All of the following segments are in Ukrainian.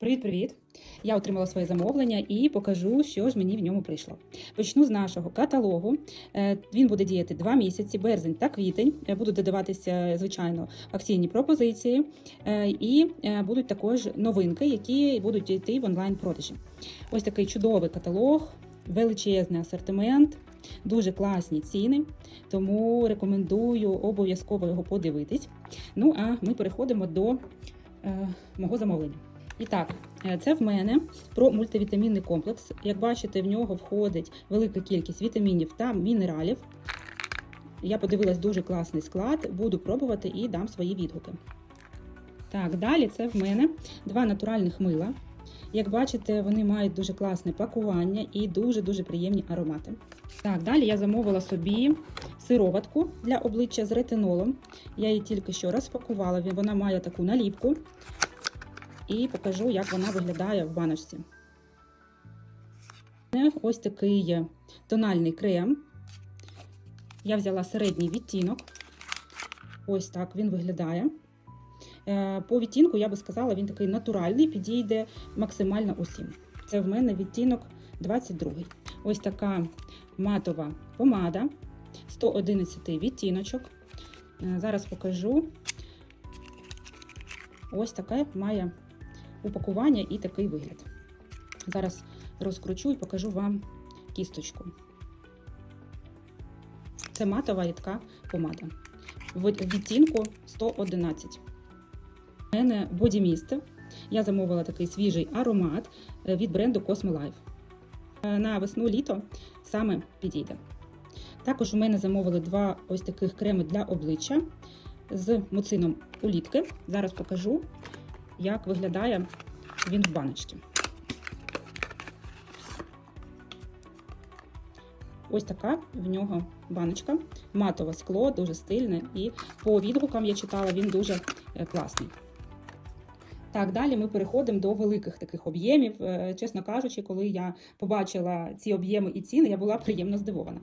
Привіт-привіт! Я отримала своє замовлення і покажу, що ж мені в ньому прийшло. Почну з нашого каталогу. Е, Він буде діяти два місяці, березень та квітень. Е, Будуть додаватися, звичайно, акційні пропозиції, Е, і е, будуть також новинки, які будуть йти в онлайн-продажі. Ось такий чудовий каталог, величезний асортимент, дуже класні ціни. Тому рекомендую обов'язково його подивитись. Ну а ми переходимо до е, мого замовлення. І так, е, це в мене про мультивітамінний комплекс. Як бачите, в нього входить велика кількість вітамінів та мінералів. Я подивилась дуже класний склад, буду пробувати і дам свої відгуки. Так, далі це в мене два натуральних мила. Як бачите, вони мають дуже класне пакування і дуже-дуже приємні аромати. Так, далі я замовила собі сироватку для обличчя з ретинолом. Я її тільки що розпакувала. Вона має таку наліпку і покажу, як вона виглядає в баночці. Ось такий тональний крем. Я взяла середній відтінок. Ось так він виглядає. Е, По відтінку, я би сказала, він такий натуральний, підійде максимально усім. Це в мене відтінок 22. Ось така матова помада, 111 відтіночок. Е, Зараз покажу. Ось таке має упакування і такий вигляд. Зараз розкручу і покажу вам кісточку. Це матова рідка помада. В відтінку 111. У мене бодіміст. Я замовила такий свіжий аромат е, від бренду Cosmo Life. Е, На весну-літо саме підійде. Також у мене замовили два ось таких креми для обличчя з муцином улітки. Зараз покажу, як виглядає він в баночці. Ось така в нього баночка, матове скло, дуже стильне, і по відгукам я читала, він дуже е, класний. Так, далі ми переходимо до великих таких об'ємів. Е, Чесно кажучи, коли я побачила ці об'єми і ціни, я була приємно здивована.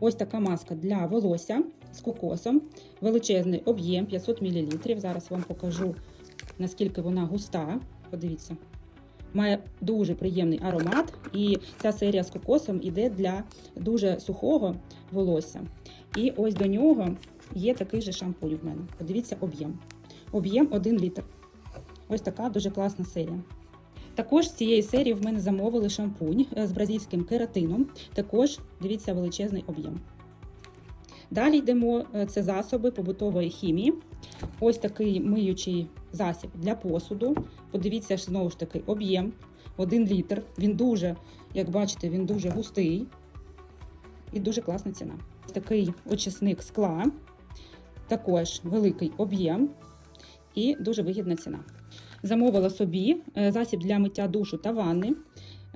Ось така маска для волосся з кокосом, величезний об'єм 500 мл. Зараз вам покажу, наскільки вона густа. Подивіться. Має дуже приємний аромат, і ця серія з кокосом іде для дуже сухого волосся. І ось до нього є такий же шампунь в мене. Подивіться об'єм. Об'єм 1 літр. Ось така дуже класна серія. Також з цієї серії в мене замовили шампунь е, з бразильським кератином. Також дивіться величезний об'єм. Далі йдемо е, це засоби побутової хімії. Ось такий миючий засіб для посуду. Подивіться знову ж таки об'єм 1 літр. Він дуже, як бачите, він дуже густий і дуже класна ціна. Такий очисник скла, також великий об'єм і дуже вигідна ціна. Замовила собі е, засіб для миття душу та ванни.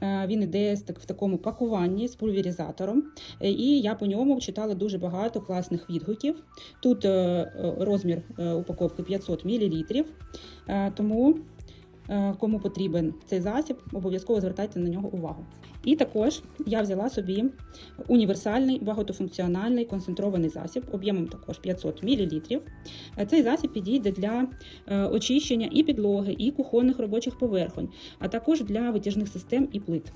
Е, Він іде в такому пакуванні з пульверізатором, Е, і я по ньому читала дуже багато класних відгуків. Тут е, розмір упаковки 500 мл, тому кому потрібен цей засіб, обов'язково звертайте на нього увагу. І також я взяла собі універсальний багатофункціональний концентрований засіб, об'ємом також 500 мл. Е, Цей засіб підійде для е, очищення і підлоги, і кухонних робочих поверхонь, а також для витяжних систем і плит.